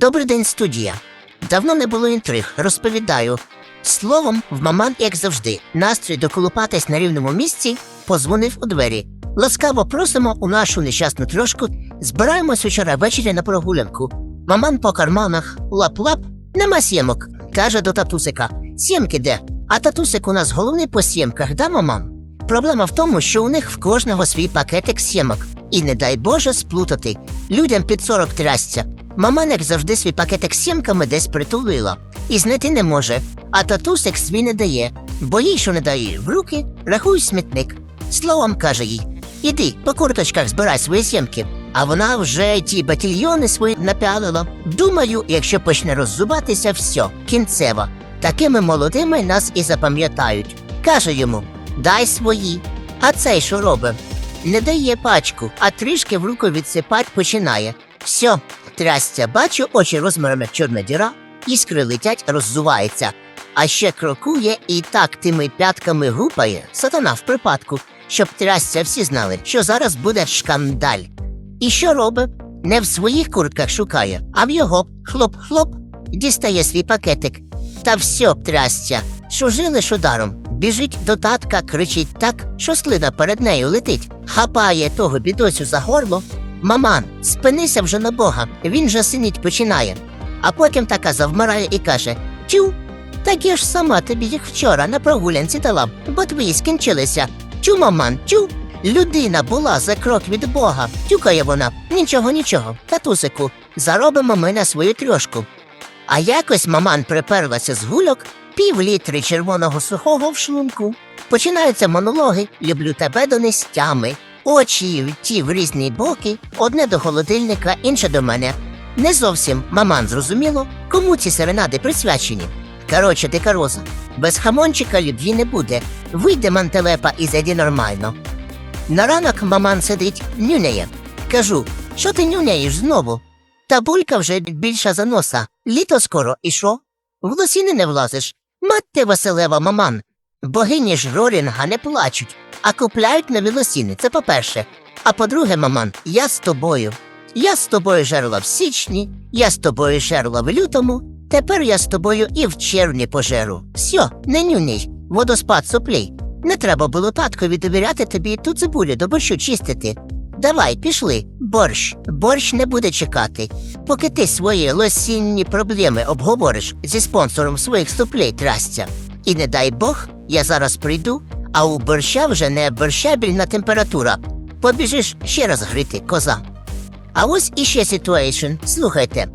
Добрий день, студія. Давно не було інтриг, розповідаю. Словом, в маман, як завжди, настрій доколупатись на рівному місці, позвонив у двері. Ласкаво просимо у нашу нещасну трошку. Збираємось вчора ввечері на прогулянку. Маман по карманах лап-лап, нема сімок. Каже до татусика: Сімки де? А татусик у нас головний по сімках, да, маман? Проблема в тому, що у них в кожного свій пакетик сімок. І не дай Боже сплутати. Людям під 40 трясця. Маман, як завжди, свій пакетик сімками десь притулила. І знайти не може. А татусик свій не дає, бо їй, що не дає в руки, рахуй смітник. Словом каже їй: Іди, по курточках збирай свої сімки. А вона вже ті батільйони свої напялила. Думаю, якщо почне роззубатися, все, кінцева. Такими молодими нас і запам'ятають. Каже йому: дай свої. А цей що робить? Не дає пачку, а трішки в руку відсипать починає. Все, трясця, бачу, очі розміром чорна діра, іскри летять, роззувається. А ще крокує і так тими п'ятками гупає, сатана в припадку, щоб трясця всі знали, що зараз буде шкандаль. І що робить? Не в своїх куртках шукає, а в його хлоп-хлоп, дістає свій пакетик. Та все трясця, що жили ж ударом. Біжить до татка, кричить так, що слина перед нею летить, хапає того бідосю за горло. Маман, спинися вже на Бога, він же синіть починає. А потім така завмирає і каже: Тю, так я ж сама тобі їх вчора на прогулянці дала, бо твої скінчилися. Тю, маман, тю. Людина була за крок від Бога. Тюкає вона. Нічого, нічого. Татусику, заробимо ми на свою трьошку. А якось маман приперлася з гульок пів літри червоного сухого в шлунку. Починаються монологи Люблю тебе до нестями. Очі ті в різні боки, одне до холодильника, інше до мене. Не зовсім маман зрозуміло, кому ці серенади присвячені. Короче, дика роза, без хамончика любві не буде. Вийде мантелепа і зайди нормально. На ранок маман сидить, нюняє. Кажу, що ти нюняєш знову? Та булька вже більша за носа. Літо скоро, і що? В лосіни не влазиш. Матте Василева, маман. Богині ж Рорінга не плачуть, а купляють нові лосіни, це по-перше. А по-друге, маман, я з тобою. Я з тобою жерла в січні, я з тобою жерла в лютому, тепер я з тобою і в червні пожеру. Все, не нюній, водоспад соплей. Не треба було таткові довіряти тобі ту цибулю до борщу чистити. Давай, пішли, борщ. Борщ не буде чекати. Поки ти свої лосінні проблеми обговориш зі спонсором своїх суплей трастя. І не дай Бог, я зараз прийду, а у борща вже не борщабільна температура. Побіжиш ще раз грити, коза. А ось іще ситуейшн. Слухайте.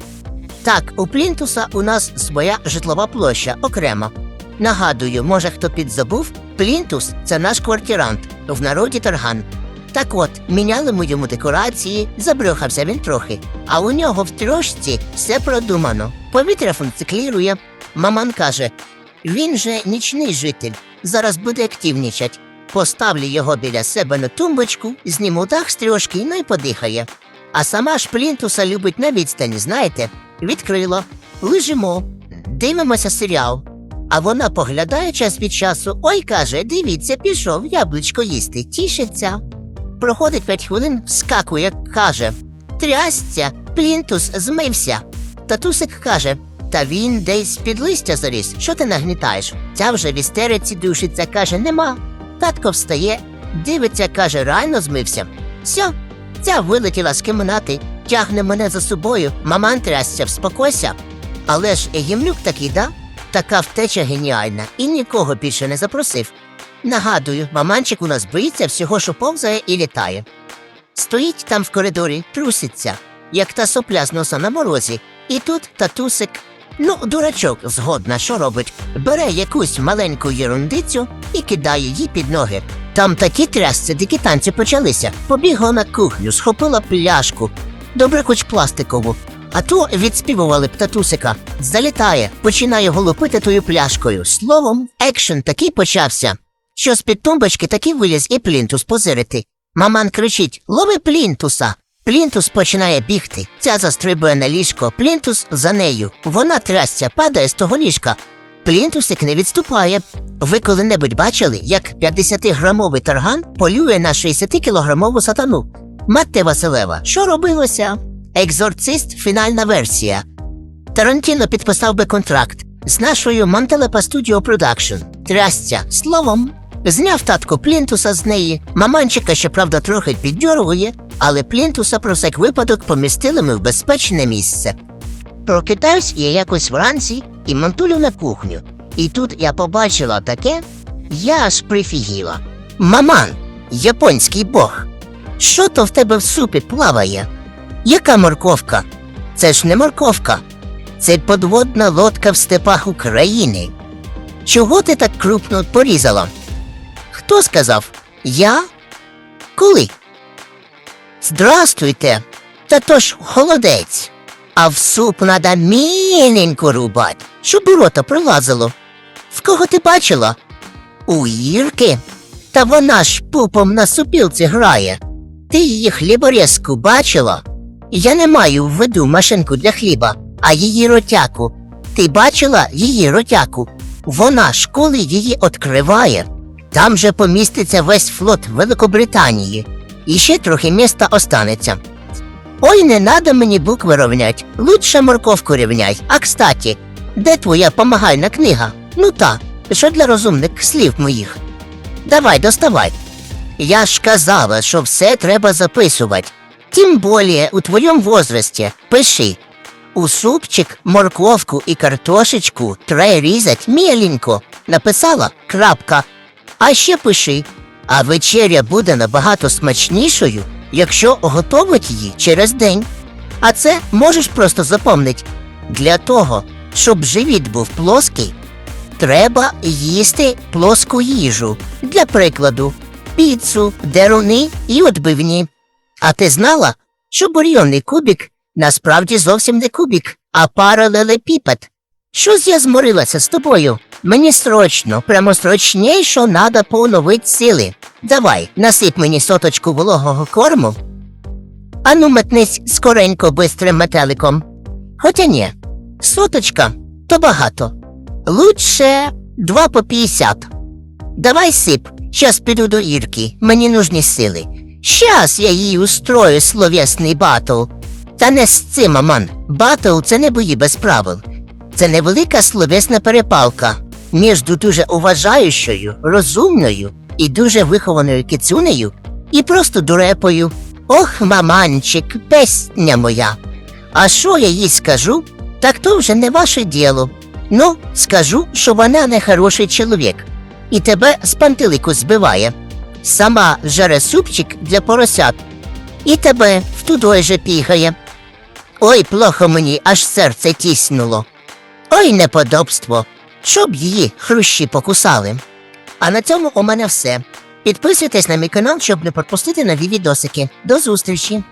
Так, у Плінтуса у нас своя житлова площа окрема. Нагадую, може хто підзабув, Плінтус це наш квартирант, в народі тарган. Так от, міняли ми йому декорації, забрюхався він трохи. А у нього в трьошці все продумано. Повітря функціклірує. Маман каже: він же нічний житель, зараз буде активнічать. Поставлю його біля себе на тумбочку, зніму дах з трьошки, ну й подихає. А сама ж плінтуса любить на відстані, знаєте, відкрила, лежимо, дивимося серіал. А вона поглядає час від часу, ой каже, дивіться, пішов яблучко їсти, тішиться. Проходить п'ять хвилин, вскакує, каже Трясця, плінтус змився. Татусик каже, та він десь під листя заліз, що ти нагнітаєш? Ця вже в істериці душиться, каже, нема. Татко встає, дивиться, каже, реально змився. Все, ця вилетіла з кімнати, тягне мене за собою, маман трясся, вспокойся. Але ж гімнюк такий, да? Така втеча геніальна і нікого більше не запросив. Нагадую, маманчик у нас боїться всього, що повзає і літає. Стоїть там в коридорі, труситься, як та сопля з носа на морозі, і тут татусик. Ну, дурачок, згодна, що робить, бере якусь маленьку єрундицю і кидає їй під ноги. Там такі трясці, дикі танці почалися. Побігла на кухню, схопила пляшку, добре хоч пластикову. А то відспівували б татусика. Залітає, починає голупити тою пляшкою. Словом, екшен такий почався, що з-під тумбочки таки виліз і плінтус позирити. Маман кричить Лови плінтуса. Плінтус починає бігти. Ця застрибує на ліжко, плінтус за нею. Вона трясця, падає з того ліжка. Плінтусик не відступає. Ви коли-небудь бачили, як 50-грамовий тарган полює на 60-кілограмову сатану? Матте Василева, що робилося? Екзорцист фінальна версія. Тарантіно підписав би контракт з нашою Мантелепа Studio Production. Трясця словом. Зняв татко плінтуса з неї. Маманчика, щоправда, трохи піддьоргує, але плінтуса про всяк випадок помістили ми в безпечне місце. Прокидаюсь я якось вранці і монтулю на кухню. І тут я побачила таке, я аж прифігіла. Маман, японський бог, що то в тебе в супі плаває? Яка морковка? Це ж не морковка, це подводна лодка в степах України. Чого ти так крупно порізала? Хто сказав? Я? Коли? Здрастуйте. Та то ж холодець. А в суп надо міленько рубать, щоб у рота пролазило. В кого ти бачила? У Ірки? Та вона ж пупом на супілці грає. Ти її хліборезку бачила? Я не маю в виду машинку для хліба, а її ротяку. Ти бачила її ротяку? Вона ж коли її відкриває. Там же поміститься весь флот Великобританії. І ще трохи міста останеться. Ой, не надо мені букви ровнять. Лучше морковку рівняй. А кстати, де твоя помагальна книга? Ну та, що для розумних слів моїх. Давай, доставай. Я ж казала, що все треба записувати. Тим более у твоєму возрасті пиши. У супчик, морковку і картошечку треба різать міленько. Написала крапка. А ще пиши. А вечеря буде набагато смачнішою, якщо готовить її через день. А це можеш просто запомнити. Для того, щоб живіт був плоский, треба їсти плоску їжу. Для прикладу, піцу, деруни і отбивні. А ти знала, що бурйонний кубік насправді зовсім не кубік, а паралелепіпед? Щось я зморилася з тобою. Мені срочно, прямо срочніше надо поновить сили. Давай, насип мені соточку вологого корму. Ану метнись скоренько бистрим метеликом. Хоча ні, соточка то багато. Лучше два по п'ятдесят. Давай сип, щас піду до Ірки, мені нужні сили. Щас я їй устрою словесний батл. Та не з цим, маман. Батл це не бої без правил. Це невелика словесна перепалка між дуже уважаючою, розумною і дуже вихованою кицюнею і просто дурепою. Ох, маманчик, песня моя. А що я їй скажу? Так то вже не ваше діло. Ну, скажу, що вона не хороший чоловік, і тебе з пантелику збиває. Сама жере супчик для поросят, і тебе в тудой же пігає. Ой, плохо мені, аж серце тіснуло. Ой, неподобство, щоб її хрущі покусали. А на цьому у мене все. Підписуйтесь на мій канал, щоб не пропустити нові відосики. До зустрічі!